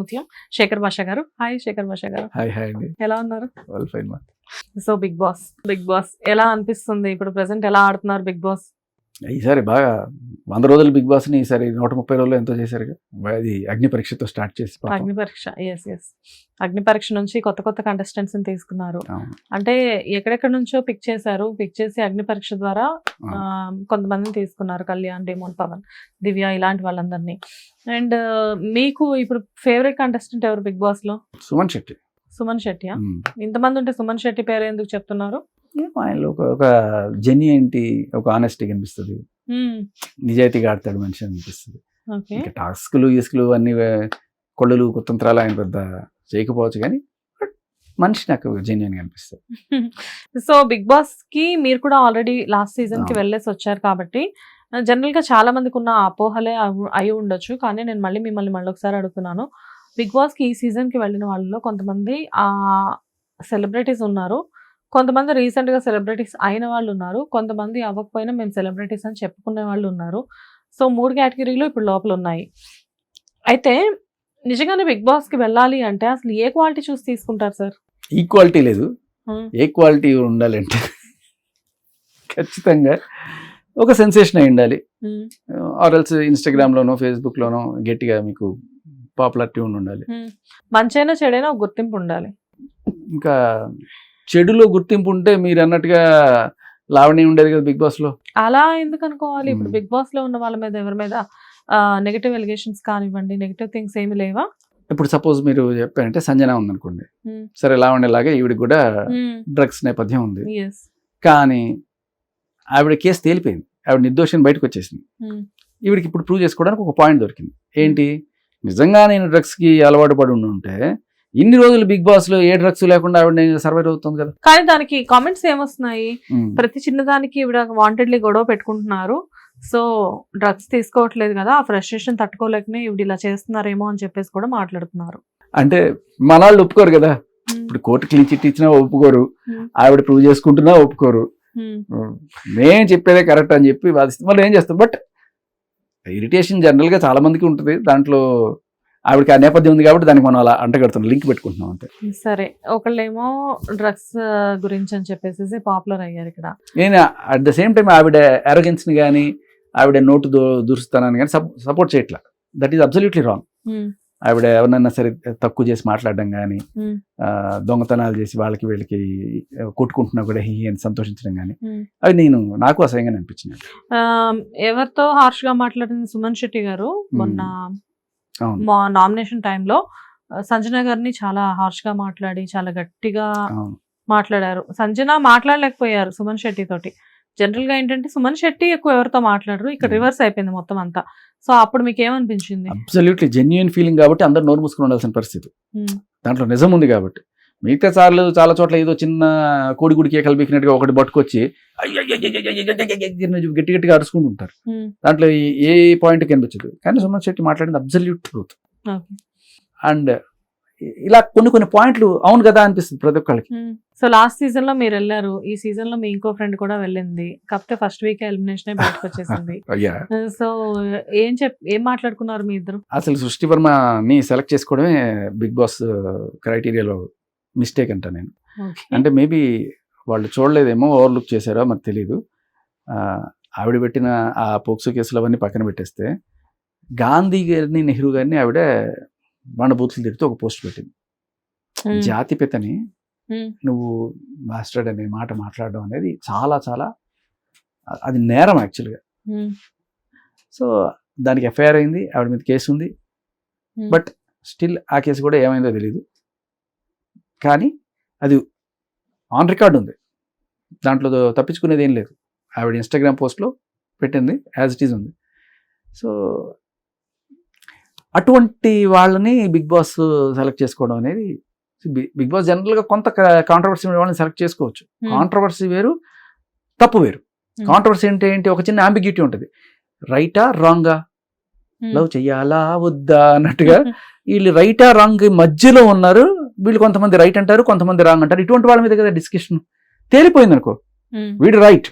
ముత్యం. శేఖర్ భాష గారు. హాయ్ శేఖర్ భాష గారు. హాయ్ హాయ్ అండి. ఎలా ఉన్నారు? So Bigg Boss Bigg Boss ఎలా అనిపిస్తుంది? ఇప్పుడు ప్రెసెంట్ ఎలా ఆడుతున్నారు బిగ్ బాస్? ఈసారి బాగా వంద రోజులు బిగ్ బాస్ని ఈసారి నూట ముప్పై రోజులు ఎంతో చేశారు అది అగ్ని పరీక్షతో స్టార్ట్ చేసి. అగ్ని పరీక్ష ఎస్ ఎస్ అగ్ని పరీక్ష నుంచి కొత్త కొత్త కంటెస్టెంట్స్ తీసుకున్నారు. అంటే ఎక్కడెక్కడ నుంచో పిక్ చేశారు పిక్ చేసి అగ్ని పరీక్ష ద్వారా. కొంతమందిని తీసుకున్నారు కళ్యాణ్ డేమోన్ పవన్ దివ్య ఇలాంటి వాళ్ళందరినీ. అండ్ మీకు ఇప్పుడు ఫేవరెట్ కంటెస్టెంట్ ఎవరు బిగ్ బాస్లో సుమన్ శెట్టి. సుమన్ శెట్టియా. ఇంతమంది ఉంటే సుమన్ శెట్టి పేరు ఎందుకు చెప్తున్నారు? ఆయనలో ఒక ఒక జెన్యునిటీ ఒక ఆనెస్టీ కనిపిస్తుంది. నిజాయితీగా ఆడతాడు మనిషి అనిపిస్తుంది. ఇంకా టాస్క్లు ఇసుకలు అన్ని కొళ్ళలు కుతంత్రాలు ఆయన పెద్ద చేయకపోవచ్చు కానీ మనిషి నాకు జెన్యున్ అనిపిస్తుంది సో బిగ్ బాస్కి మీరు కూడా ఆల్రెడీ లాస్ట్ సీజన్కి. వెళ్ళేసి వచ్చారు కాబట్టి జనరల్గా చాలా మందికి ఉన్న అపోహలే అయి ఉండొచ్చు కానీ నేను మళ్ళీ మిమ్మల్ని మళ్ళీ ఒకసారి అడుగుతున్నాను. బిగ్ బాస్కి ఈ సీజన్కి వెళ్ళిన వాళ్ళలో కొంతమంది ఆ సెలబ్రిటీస్ ఉన్నారు. కొంతమంది రీసెంట్గా సెలబ్రిటీస్ అయిన వాళ్ళు ఉన్నారు కొంతమంది అవ్వకపోయినా మేము సెలబ్రిటీస్ అని చెప్పుకునే వాళ్ళు ఉన్నారు సో మూడు కేటగిరీలు ఇప్పుడు లోపల ఉన్నాయి అయితే నిజంగానే బిగ్ బాస్కి వెళ్ళాలి అంటే అసలు ఏ క్వాలిటీ చూసి తీసుకుంటారు సార్? ఈక్వాలిటీ లేదు. ఏ క్వాలిటీ ఉండాలంటే ఖచ్చితంగా ఒక సెన్సేషన్ అయి ఉండాలి. ఆర్ఎల్స్ ఇన్స్టాగ్రామ్లోనో ఫేస్బుక్లోనో గట్టిగా మీకు పాపులారిటీ ఉండి ఉండాలి. మంచైనా చెడైనా గుర్తింపు ఉండాలి. ఇంకా చెడులో గుర్తింపు ఉంటే మీరు అన్నట్టుగా లావణ్య ఉండేది కదా బిగ్ బాస్లో? అలా ఎందుకు అనుకోవాలి? ఇప్పుడు. బిగ్ బాస్లో ఉన్న వాళ్ళ మీద ఎవరి మీద నెగటివ్ ఎలిగేషన్స్ కానివ్వండి నెగటివ్ థింగ్స్ ఏమి లేవా? ఇప్పుడు సపోజ్ మీరు చెప్పారంటే సంజన ఉందనుకోండి. సరే లావణ్య లాగా ఈవిడికి కూడా డ్రగ్స్ నేపథ్యం ఉంది. కానీ ఆవిడ కేసు తేలిపోయింది. ఆవిడ నిర్దోషిని బయటకు వచ్చేసింది. ఈవిడికి ఇప్పుడు ప్రూవ్ చేసుకోవడానికి ఒక పాయింట్ దొరికింది. ఏంటి? నిజంగా నేను డ్రగ్స్కి అలవాటు పడి ఉండి ఉంటే ఇన్ని రోజులు బిగ్ బాస్లో ఏ డ్రగ్స్ లేకుండా ఆవిడ సర్వైవ్ అవుతుంది కదా? కానీ దానికి కామెంట్స్ ఏమొస్తున్నాయి. ప్రతి చిన్నదానికి ఇవిడ వాంటెడ్లీ గొడవ పెట్టుకుంటున్నారు. సో డ్రగ్స్ తీసుకోవట్లేదు కదా ఆ ఫ్రస్ట్రేషన్ తట్టుకోలేకనే ఇవిడ ఇలా చేస్తున్నారేమో అని చెప్పేసి కూడా మాట్లాడుతున్నారు. అంటే మన వాళ్ళు ఒప్పుకోరు కదా? ఇప్పుడు కోర్టు క్లీన్ చిట్ ఇచ్చినా ఒప్పుకోరు. ఆవిడ ప్రూవ్ చేసుకుంటున్నా ఒప్పుకోరు. నేను చెప్పేదే కరెక్ట్ అని చెప్పి వాదిస్తే వాళ్ళు ఏం చేస్తారు బట్ ఇరిటేషన్ జనరల్గా చాలా మందికి ఉంటుంది. దాంట్లో ఆవిడకి ఆ నేపథ్యం ఉంది కాబట్టి దానికి మనం అలా అంటగడుతున్నాం లింక్ పెట్టుకుంటున్నాం అంతే. సరే ఒకళ్ళేమో డ్రగ్స్ గురించి అని చెప్పేసి పాపులర్ అయ్యారు ఇక్కడ. నేను అట్ ద సేమ్ టైం ఆవిడ అరోగెన్స్ని కానీ ఆవిడ నోటు దురుస్తానని కానీ సపోర్ట్ చేయట్లా. That is absolutely wrong. ఆవిడ ఎవరినైనా సరే తక్కువ చేసి మాట్లాడడం కానీ. దొంగతనాలు చేసి వాళ్ళకి వీళ్ళకి కొట్టుకుంటున్నా కూడా హీ అని సంతోషించడం కానీ. అవి నేను నాకు అసహ్యంగా అనిపించింది ఎవరితో హార్ష్గా మాట్లాడింది సుమన్ శెట్టి గారు? మొన్న మా నామినేషన్ టైంలో సంజన గారిని చాలా హార్ష్గా మాట్లాడి చాలా గట్టిగా మాట్లాడారు. సంజన మాట్లాడలేకపోయారు సుమన్ శెట్టి తోటి. జనరల్గా ఏంటంటే సుమన్ శెట్టి ఎక్కువ ఎవరితో మాట్లాడరు. ఇక్కడ. రివర్స్ అయిపోయింది మొత్తం అంతా. సో అప్పుడు మీకు ఏమనిపించింది అబ్సల్యూట్లీ జెన్యున్ ఫీలింగ్ కాబట్టి అందరు నోరు మూసుకుని ఉండాల్సిన పరిస్థితి. దాంట్లో నిజం ఉంది కాబట్టి. మిగతా సార్లు చాలా చోట్ల ఏదో చిన్న కోడిగుడి కేకలు బిక్కినట్టుగా ఒకటి పట్టుకొచ్చి గట్టి గట్టిగా అరుచుకుంటుంటారు దాంట్లో ఏ పాయింట్ కనిపించదు కానీ సుమన్ శెట్టి మాట్లాడింది అబ్జల్యూట్ ట్రూత్ అండ్ ఇలా కొన్ని కొన్ని పాయింట్లు అవును కదా అనిపిస్తుంది ప్రతి ఒక్కళ్ళకి సో లాస్ట్ సీజన్లో మీరు వెళ్ళారు ఈ సీజన్లో మీ ఇంకో ఫ్రెండ్ కూడా వెళ్ళింది కాకపోతే ఫస్ట్ వీక్ ఎలిమినేషన్ బయటకు వచ్చేసింది సో ఏం చెప్ ఏం మాట్లాడుకున్నారు మీ ఇద్దరు అసలు సృష్టి వర్మని సెలెక్ట్ చేసుకోవడమే బిగ్ బాస్ క్రైటీరియాలో మిస్టేక్ అంట నేను. అంటే మేబీ వాళ్ళు చూడలేదేమో ఓవర్లుక్ చేశారో మరి తెలీదు ఆ, ఆవిడ పెట్టిన ఆ పోక్సో కేసులు అవన్నీ పక్కన పెట్టేస్తే గాంధీ గారిని నెహ్రూ గారిని ఆవిడ బండ బూతులు తిడుతూ ఒక పోస్ట్ పెట్టింది. జాతిపితని. నువ్వు మాస్టర్డ్ అనే మాట మాట్లాడడం అనేది చాలా చాలా అది నేరం యాక్చువల్గా. సో దానికి ఎఫ్ఐఆర్ అయింది ఆవిడ మీద కేసు ఉంది. బట్ స్టిల్ ఆ కేసు కూడా ఏమైందో తెలియదు కానీ అది ఆన్ రికార్డ్ ఉంది. దాంట్లో తప్పించుకునేది ఏం లేదు. ఆవిడ ఇన్స్టాగ్రామ్ పోస్ట్లో పెట్టింది యాజ్ ఇట్ ఈజ్ ఉంది. సో అటువంటి వాళ్ళని బిగ్ బాస్ సెలెక్ట్ చేసుకోవడం అనేది బిగ్ బాస్ జనరల్గా కొంత కాంట్రవర్సీ వాళ్ళని సెలెక్ట్ చేసుకోవచ్చు. Hmm. కాంట్రవర్సీ వేరు తప్పు వేరు. Hmm. కాంట్రవర్సీ అంటే ఏంటి? ఒక చిన్న అంబిగ్యూటీ ఉంటుంది. రైటా రాంగా Hmm. లవ్ చెయ్యాలా వద్దా? అన్నట్టుగా వీళ్ళు రైటా రాంగ్ మధ్యలో ఉన్నారు. వీళ్ళు కొంతమంది రైట్ అంటారు కొంతమంది రాంగ్ అంటారు. ఇటువంటి వాళ్ళ మీద కదా డిస్కషన్ తేలిపోయింది అనుకో. వీడు రైట్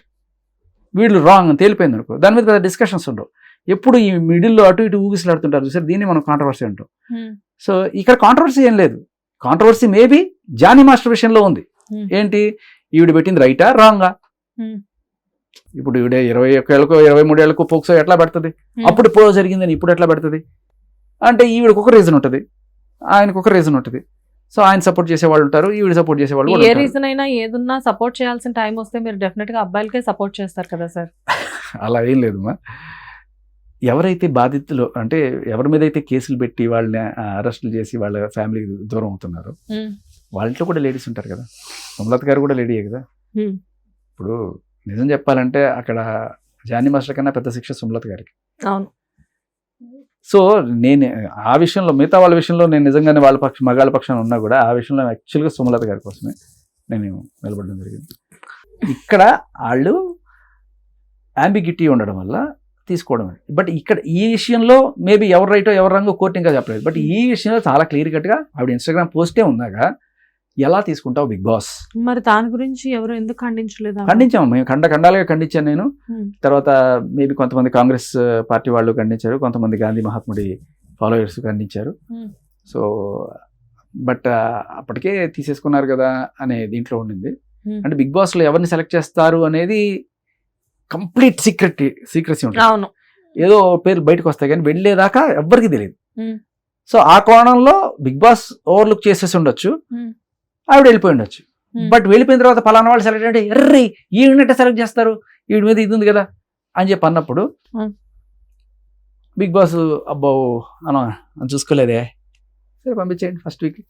వీళ్ళు రాంగ్ అని తేలిపోయింది అనుకో. దాని మీద పెద్ద డిస్కషన్స్ ఉండవు. ఎప్పుడు ఈ మిడిల్లో అటు ఇటు ఊగిసలాడుతుంటారు చూసారు? దీన్ని మనం కాంట్రవర్సీ అంటాం. సో ఇక్కడ కాంట్రవర్సీ ఏం లేదు. కాంట్రవర్సీ మేబీ జానీ మాస్టర్ విషయంలో ఉంది. ఏంటి? ఈవిడ పెట్టింది రైటా రాంగా. ఇప్పుడు ఈవిడ ఇరవై ఒక్క ఏళ్ళకు ఇరవై మూడు ఏళ్ళకు పోక్సో ఎట్లా పెడుతుంది. అప్పుడు ఇప్పుడు జరిగిందని ఇప్పుడు ఎట్లా పెడుతుంది? అంటే ఈవిడకి ఒక రీజన్ ఉంటుంది. ఆయనకు ఒక రీజన్ ఉంటుంది. సో ఆయన సపోర్ట్ చేసే వాళ్ళు ఉంటారు ఈవిడ సపోర్ట్ చేసే వాళ్ళు ఏ. రీజన్ అయినా ఏదున్నా సపోర్ట్ చేయాల్సిన టైం వస్తే మీరు డెఫినెట్గా అబ్బాయిలకే సపోర్ట్ చేస్తారు కదా సార్. అలా ఏం లేదు మా. ఎవరైతే బాధితులు అంటే ఎవరి మీద అయితే కేసులు పెట్టి వాళ్ళని అరెస్టులు చేసి వాళ్ళ ఫ్యామిలీ దూరం అవుతున్నారో వాళ్ళ ఇంట్లో కూడా లేడీస్ ఉంటారు కదా. సుమలత గారు కూడా లేడీయే కదా. ఇప్పుడు నిజం చెప్పాలంటే అక్కడ జానీ మాస్టర్ కన్నా పెద్ద శిక్ష సుమలత గారికి. అవును. సో నేను ఆ విషయంలో మిగతా వాళ్ళ విషయంలో నేను నిజంగానే వాళ్ళ పక్ష మగాళ్ళ పక్షాన ఉన్నా కూడా ఆ విషయంలో యాక్చువల్గా సుమలత గారి కోసమే నేను నిలబడడం జరిగింది. ఇక్కడ వాళ్ళు అంబిగిటీ ఉండడం వల్ల తీసుకోవడం బట్ ఇక్కడ ఈ విషయంలో మేబీ ఎవరు రైటో ఎవరు రంగో కోర్టు ఇంకా చెప్పలేదు. బట్ ఈ విషయంలో చాలా క్లియర్ కట్గా ఆవిడ ఇన్స్టాగ్రామ్ పోస్టే ఉన్నాగా ఎలా తీసుకుంటావు బిగ్ బాస్? మరి దాని గురించి ఎవరు ఎందుకు ఖండించలేదు ఖండించాము. మేము ఖండ ఖండాలుగా ఖండించాను నేను. తర్వాత మేబీ కొంతమంది కాంగ్రెస్ పార్టీ వాళ్ళు ఖండించారు. కొంతమంది గాంధీ మహాత్ముడి ఫాలోయర్స్ ఖండించారు. సో బట్ అప్పటికే తీసేసుకున్నారు కదా అనే దీంట్లో ఉండింది. అంటే బిగ్ బాస్లో ఎవరిని సెలెక్ట్ చేస్తారు అనేది కంప్లీట్ సీక్రెట్ సీక్రెసీ ఉంటుంది. ఏదో పేర్లు బయటకు వస్తాయి కానీ వెళ్ళేదాకా ఎవ్వరికి తెలియదు. సో ఆ కోణంలో బిగ్ బాస్ ఓవర్లుక్ చేసేసి ఉండొచ్చు. ఆవిడ వెళ్ళిపోయి ఉండొచ్చు. బట్ వెళ్ళిపోయిన తర్వాత పలానా వాళ్ళు సెలెక్ట్ అంటే ఎర్రీ ఈవిడనట్టే సెలెక్ట్ చేస్తారు ఈవిడ మీద ఇది ఉంది కదా అని చెప్పి అన్నప్పుడు. బిగ్ బాస్ అబ్బో అను చూసుకోలేదే సరే పంపించేయండి ఫస్ట్ వీక్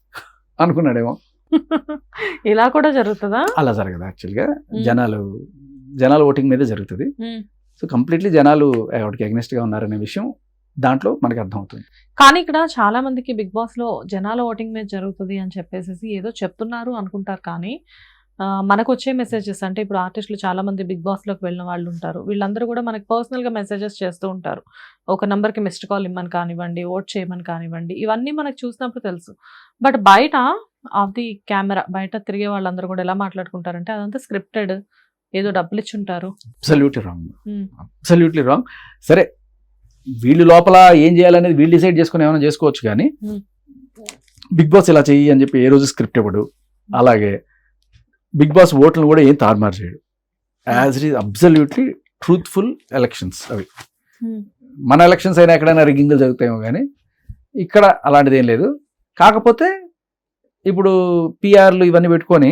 అనుకున్నాడేమో ఇలా కూడా జరుగుతుందా అలా జరగదు యాక్చువల్గా. జనాలు జనాల ఓటింగ్ మీదే జరుగుతుంది. సో కంప్లీట్లీ జనాలు ఆవిడకి against గా ఉన్నారనే విషయం దాంట్లో మనకి అర్థమవుతుంది. కానీ ఇక్కడ చాలా మందికి బిగ్ బాస్లో జనాల ఓటింగ్ మీద జరుగుతుంది అని చెప్పేసి ఏదో చెప్తున్నారు అనుకుంటారు కానీ మనకు వచ్చే మెసేజెస్ అంటే ఇప్పుడు ఆర్టిస్టులు చాలా మంది బిగ్ బాస్లోకి వెళ్ళిన వాళ్ళు ఉంటారు. వీళ్ళందరూ కూడా మనకి పర్సనల్గా మెసేజెస్ చేస్తూ ఉంటారు. ఒక నంబర్కి మిస్డ్ కాల్ ఇమ్మని కానివ్వండి ఓట్ చేయమని కానివ్వండి ఇవన్నీ మనకు చూసినప్పుడు తెలుసు. బట్ బయట ఆఫ్ ది కెమెరా బయట తిరిగే వాళ్ళందరూ కూడా ఎలా మాట్లాడుకుంటారంటే అదంతా స్క్రిప్టెడ్ ఏదో డబ్బులు ఇచ్చి ఉంటారు. Absolutely wrong. అబ్సల్యూట్లీ రాంగ్ సరే వీళ్ళు లోపల ఏం చేయాలనేది వీళ్ళు డిసైడ్ చేసుకుని ఏమైనా చేసుకోవచ్చు కానీ Hmm. బిగ్ బాస్ ఇలా చెయ్యి అని చెప్పి ఏ రోజు స్క్రిప్ట్ ఇవ్వడు అలాగే బిగ్ బాస్ ఓట్లను కూడా ఏం తారుమారు చేయడు as it is absolutely truthful elections అవి Hmm. మన ఎలక్షన్స్ అయినా ఎక్కడైనా రిగ్గింగ్లు జరుగుతాయేమో కానీ ఇక్కడ అలాంటిది ఏం లేదు కాకపోతే ఇప్పుడు పిఆర్లు ఇవన్నీ పెట్టుకొని